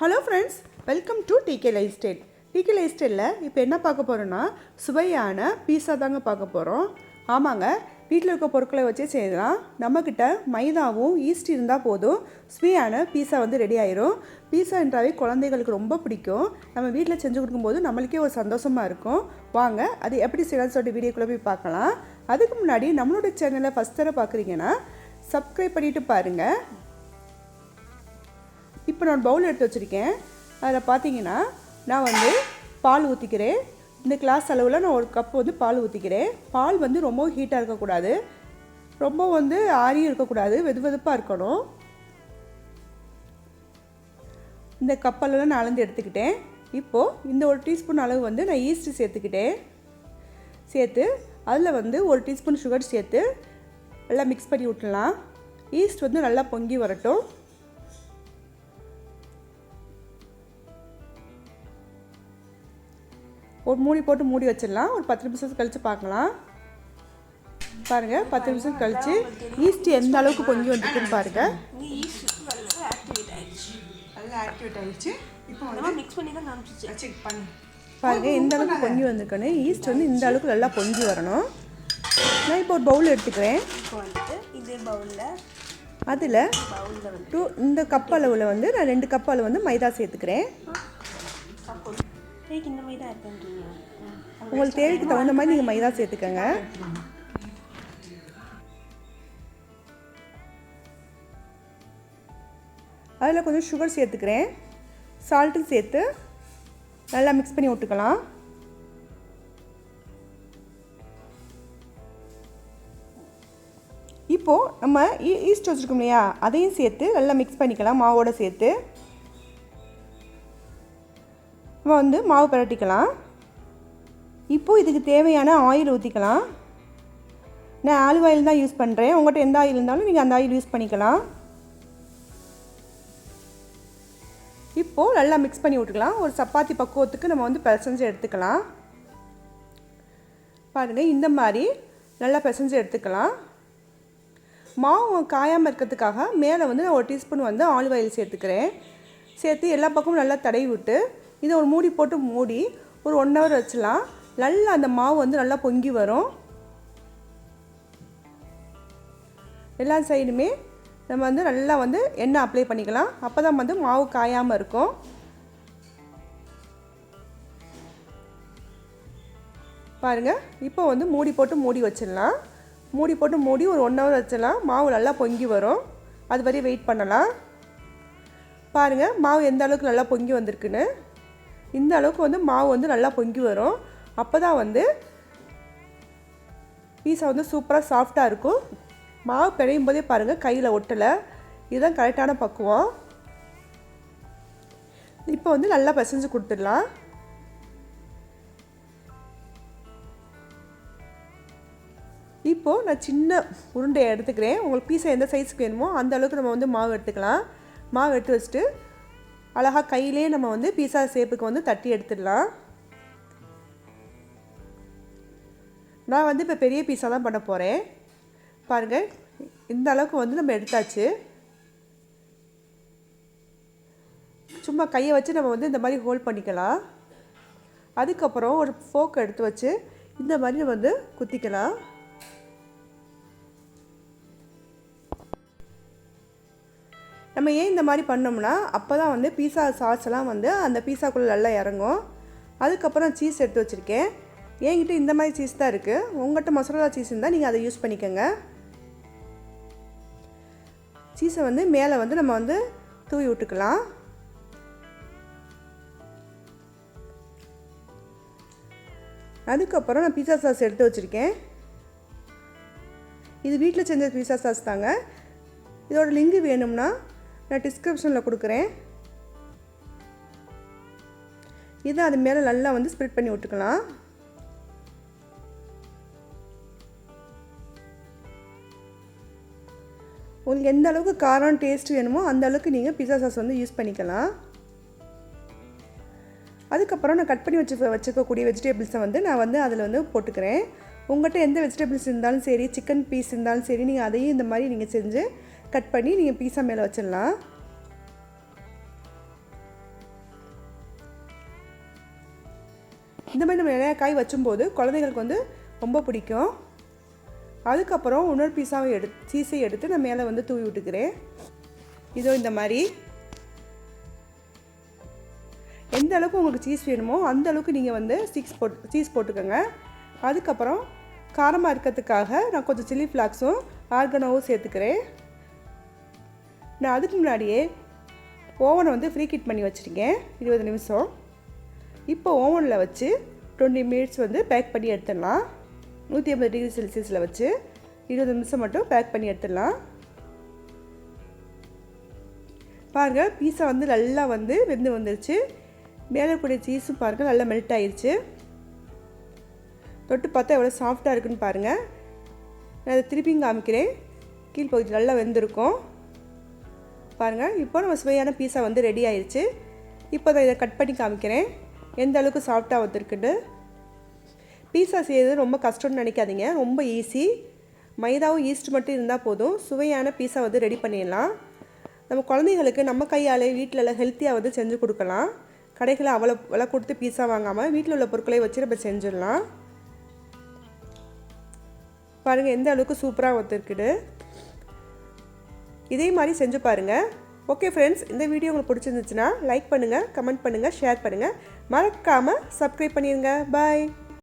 Hello friends welcome to DK lifestyle DK life ஸ்டைலில் இப்போ என்ன பார்க்க போகிறோன்னா சுவையான பீஸா தாங்க பார்க்க போகிறோம் ஆமாங்க வீட்டில் இருக்க பொருட்களை வச்சே செய்யலாம். நம்மக்கிட்ட மைதாவும் ஈஸ்ட் இருந்தால் போதும். சுவையான பீஸா வந்து ரெடி ஆயிரும். பீஸான்றாவே குழந்தைகளுக்கு ரொம்ப பிடிக்கும். நம்ம வீட்டில் செஞ்சு கொடுக்கும்போது நம்மளுக்கே ஒரு சந்தோஷமாக இருக்கும். வாங்க அது எப்படி செய்யலாம்னு சொல்லிட்டு வீடியோக்குள்ளே போய் பார்க்கலாம். அதுக்கு முன்னாடி நம்மளோட சேனலை ஃபஸ்ட் தர பார்க்குறீங்கன்னா சப்ஸ்கிரைப் பண்ணிவிட்டு பாருங்கள் இப்போ நான் பவுல் எடுத்து வச்சுருக்கேன். அதில் பார்த்தீங்கன்னா நான் வந்து பால் ஊற்றிக்கிறேன் இந்த கிளாஸ் அளவில் நான் ஒரு கப் வந்து பால் ஊற்றிக்கிறேன் பால் வந்து ரொம்ப ஹீட்டாக இருக்கக்கூடாது. ரொம்ப வந்து ஆரியும் இருக்கக்கூடாது. வெது வெதுப்பாக இருக்கணும். இந்த கப்பலெல்லாம் நான் அளந்து எடுத்துக்கிட்டேன். இப்போது இந்த ஒரு டீஸ்பூன் அளவு வந்து நான் ஈஸ்ட்டு சேர்த்துக்கிட்டேன். சேர்த்து அதில் வந்து ஒரு டீஸ்பூன் சுகர் சேர்த்து நல்லா மிக்ஸ் பண்ணி விட்டுலாம் ஈஸ்ட் வந்து நல்லா பொங்கி வரட்டும். ஒரு மூடி போட்டு மூடி வச்சிடலாம். ஒரு பத்து நிமிஷம் கழித்து பார்க்கலாம். பாருங்கள் பத்து நிமிஷம் கழித்து ஈஸ்ட் எந்த அளவுக்கு பொங்கி வந்துருக்குன்னு பாருங்கள் நல்லா ஆக்டிவேட் ஆயிடுச்சு நல்லா ஆக்டிவேட் ஆகிடுச்சு இப்போ நம்ம மிக்ஸ் பண்ணி தான் காமிச்சிச்சு. செக் பண்ணி. பாருங்கள் எந்த அளவுக்கு பொங்கி வந்திருக்குன்னு. ஈஸ்ட் வந்து இந்த அளவுக்கு நல்லா பொங்கி வரணும். நான் இப்போ ஒரு பவுல் எடுத்துக்கிறேன். இப்போ வந்துட்டு இதே பவுலில் அதில் வந்து டூ இந்த கப் அளவில் வந்து நான் ரெண்டு கப் அளவு வந்து மைதா சேர்த்துக்கிறேன். தேய்க்கு இந்த ஆட் பண்ணுறீங்க உங்களுக்கு தேவைக்கு தகுந்த மாதிரி நீங்கள் மைதா சேர்த்துக்கோங்க. அதில் கொஞ்சம் சுகர் சேர்த்துக்கிறேன். சால்ட்டும் சேர்த்து நல்லா மிக்ஸ் பண்ணி விட்டுக்கலாம். இப்போது நம்ம ஈஸ்ட் வச்சுருக்கோம் இல்லையா? அதையும் சேர்த்து நல்லா மிக்ஸ் பண்ணிக்கலாம் மாவோட சேர்த்து. நம்ம வந்து மாவு பரட்டிக்கலாம். இப்போது இதுக்கு தேவையான ஆயில் ஊற்றிக்கலாம் நான் ஆலிவ் ஆயில் தான் யூஸ் பண்ணுறேன் உங்கள்கிட்ட எந்த ஆயில் இருந்தாலும் நீங்கள் அந்த ஆயில் யூஸ் பண்ணிக்கலாம். இப்போது நல்லா மிக்ஸ் பண்ணி விட்டுக்கலாம். ஒரு சப்பாத்தி பக்குவத்துக்கு நம்ம வந்து பிசைஞ்சு எடுத்துக்கலாம். பாருங்கள் இந்த மாதிரி நல்லா பிசைஞ்சு எடுத்துக்கலாம். மாவு காயாமல் இருக்கிறதுக்காக மேலே வந்து நான் ஒரு டீஸ்பூன் வந்து ஆலிவ் ஆயில் சேர்த்துக்கிறேன். சேர்த்து எல்லா பக்கமும் நல்லா தடவி விட்டு இதை ஒரு மூடி போட்டு மூடி ஒரு ஒன் ஹவர் வச்சிடலாம் நல்லா அந்த மாவு வந்து நல்லா பொங்கி வரும். எல்லா சைடுமே நம்ம வந்து நல்லா வந்து எண்ணெய் அப்ளை பண்ணிக்கலாம். அப்போ தான் வந்து மாவு காயாமல் இருக்கும். பாருங்கள் இப்போ வந்து மூடி போட்டு மூடி வச்சிடலாம். மூடி போட்டு மூடி ஒரு ஒன் ஹவர் வச்சிடலாம். மாவு நல்லா பொங்கி வரும். அது வரையும் வெயிட் பண்ணலாம். பாருங்கள் மாவு எந்த அளவுக்கு நல்லா பொங்கி வந்திருக்குன்னு. இந்த அளவுக்கு வந்து மாவு வந்து நல்லா பொங்கி வரும். அப்போ தான் வந்து பீஸா வந்து சூப்பராக சாஃப்டாக இருக்கும். மாவு பிணையும் போதே பாருங்கள் கையில் ஒட்டலை. இதுதான் கரெக்டான பக்குவம். இப்போ வந்து நல்லா பிசைஞ்சு கொடுத்துடலாம். இப்போது நான் சின்ன உருண்டையை எடுத்துக்கிறேன். உங்களுக்கு பீஸை எந்த சைஸுக்கு வேணுமோ அந்த அளவுக்கு நம்ம வந்து மாவு எடுத்துக்கலாம். மாவு எடுத்து வச்சுட்டு அழகாக கையிலே நம்ம வந்து பீஸா ஷேப்புக்கு வந்து தட்டி எடுத்துடலாம். நான் வந்து இப்போ பெரிய பீஸா தான் பண்ண போகிறேன் பாருங்கள் இந்த அளவுக்கு வந்து நம்ம எடுத்தாச்சு. சும்மா கையை வச்சு நம்ம வந்து இந்த மாதிரி ஹோல்ட் பண்ணிக்கலாம். அதுக்கப்புறம் ஒரு ஃபோக் எடுத்து வச்சு இந்த மாதிரி நம்ம வந்து குத்திக்கலாம். நம்ம ஏன் இந்த மாதிரி பண்ணோம்னா அப்போ தான் வந்து பீஸா சாஸ் எல்லாம் வந்து அந்த பீஸாக்குள்ளே நல்லா இறங்கும். அதுக்கப்புறம் சீஸ் எடுத்து வச்சுருக்கேன். என்கிட்ட இந்த மாதிரி சீஸ் தான் இருக்குது உங்கள்கிட்ட மசாலா சீஸ் இருந்தால் நீங்கள் அதை யூஸ் பண்ணிக்கோங்க. சீஸை வந்து மேலே வந்து நம்ம வந்து தூவி விட்டுக்கலாம். அதுக்கப்புறம் நான் பீஸா சாஸ் எடுத்து வச்சுருக்கேன். இது வீட்டில் செஞ்ச பீஸா சாஸ் தாங்க. இதோட லிங்க் வேணும்னா நான் டிஸ்கிரிப்ஷனில் கொடுக்குறேன். இதை அது மேலே நல்லா வந்து ஸ்ப்ரெட் பண்ணி விட்டுக்கலாம். உங்களுக்கு எந்த அளவுக்கு காரம் டேஸ்ட் வேணுமோ அந்த அளவுக்கு நீங்கள் பிஸா சாஸ் வந்து யூஸ் பண்ணிக்கலாம். அதுக்கப்புறம் நான் கட் பண்ணி வச்சு வச்சுக்கக்கூடிய வெஜிடபிள்ஸை வந்து நான் வந்து அதில் வந்து போட்டுக்கிறேன். உங்கள்கிட்ட எந்த வெஜிடபிள்ஸ் இருந்தாலும் சரி சிக்கன் பீஸ் இருந்தாலும் சரி நீங்கள் அதையும் இந்த மாதிரி நீங்கள் செஞ்சு கட் பண்ணி நீங்கள் பீஸா மேலே வச்சிடலாம். இந்த மாதிரி நம்ம நிறையா காய் வச்சும்போது குழந்தைகளுக்கு வந்து ரொம்ப பிடிக்கும். அதுக்கப்புறம் இன்னொரு பீஸாவை எடு சீஸை எடுத்து நான் மேலே வந்து தூவி விட்டுக்கிறேன். இதோ இந்த மாதிரி. எந்த அளவுக்கு உங்களுக்கு சீஸ் வேணுமோ அந்த அளவுக்கு நீங்கள் வந்து ஸ்டிக்ஸ் போட் சீஸ் போட்டுக்கோங்க. அதுக்கப்புறம் காரமாக இருக்கிறதுக்காக நான் கொஞ்சம் சில்லி ஃப்ளாக்ஸும் ஆர்கனோவும் சேர்த்துக்கிறேன். நான் அதுக்கு முன்னாடியே ஓவனை வந்து ஃப்ரீ கிட் பண்ணி வச்சுருக்கேன் இருபது நிமிஷம். இப்போ ஓவனில் வச்சு டுவெண்ட்டி மினிட்ஸ் வந்து பேக் பண்ணி எடுத்துடலாம். நூற்றி ஐம்பது டிகிரி செல்சியஸில் வச்சு இருபது நிமிஷம் மட்டும் பேக் பண்ணி எடுத்துடலாம். பாருங்கள் பீஸா வந்து நல்லா வந்து வெந்து வந்துருச்சு. மேலே கூடிய சீஸும் பாருங்கள் நல்லா மெல்ட் ஆயிடுச்சு தொட்டு பார்த்தா எவ்வளோ சாஃப்டாக இருக்குன்னு பாருங்கள் நான் அதை திருப்பியும் காமிக்கிறேன். கீழ்ப்பகுதி நல்லா வெந்திருக்கும். பாருங்கள் இப்போ நம்ம சுவையான பீஸா வந்து ரெடி ஆயிடுச்சு இப்போ தான் இதை கட் பண்ணி காமிக்கிறேன். எந்த அளவுக்கு சாஃப்டாக வந்துருக்குன்னு. பீஸா செய்கிறது ரொம்ப கஷ்டம்னு நினைக்காதீங்க. ரொம்ப ஈஸி மைதாவும் ஈஸ்ட் மட்டும் இருந்தால் போதும். சுவையான பீஸா வந்து ரெடி பண்ணிடலாம். நம்ம குழந்தைங்களுக்கு நம்ம கையால் வீட்டில் ஹெல்த்தியாக வந்து செஞ்சு கொடுக்கலாம். கடைகளில் அவ்வளோ விலை கொடுத்து பீஸா வாங்காமல் வீட்டில் உள்ள பொருட்களை வச்சு நம்ம செஞ்சிடலாம். பாருங்கள் எந்த அளவுக்கு சூப்பராக ஒத்துருக்குது இதே மாதிரி செஞ்சு பாருங்கள் ஓகே ஃப்ரெண்ட்ஸ் இந்த வீடியோ உங்களுக்கு பிடிச்சிருந்துச்சுன்னா லைக் பண்ணுங்கள் கமெண்ட் பண்ணுங்கள் ஷேர் பண்ணுங்கள் மறக்காமல் சப்ஸ்கிரைப் பண்ணிடுங்க பாய்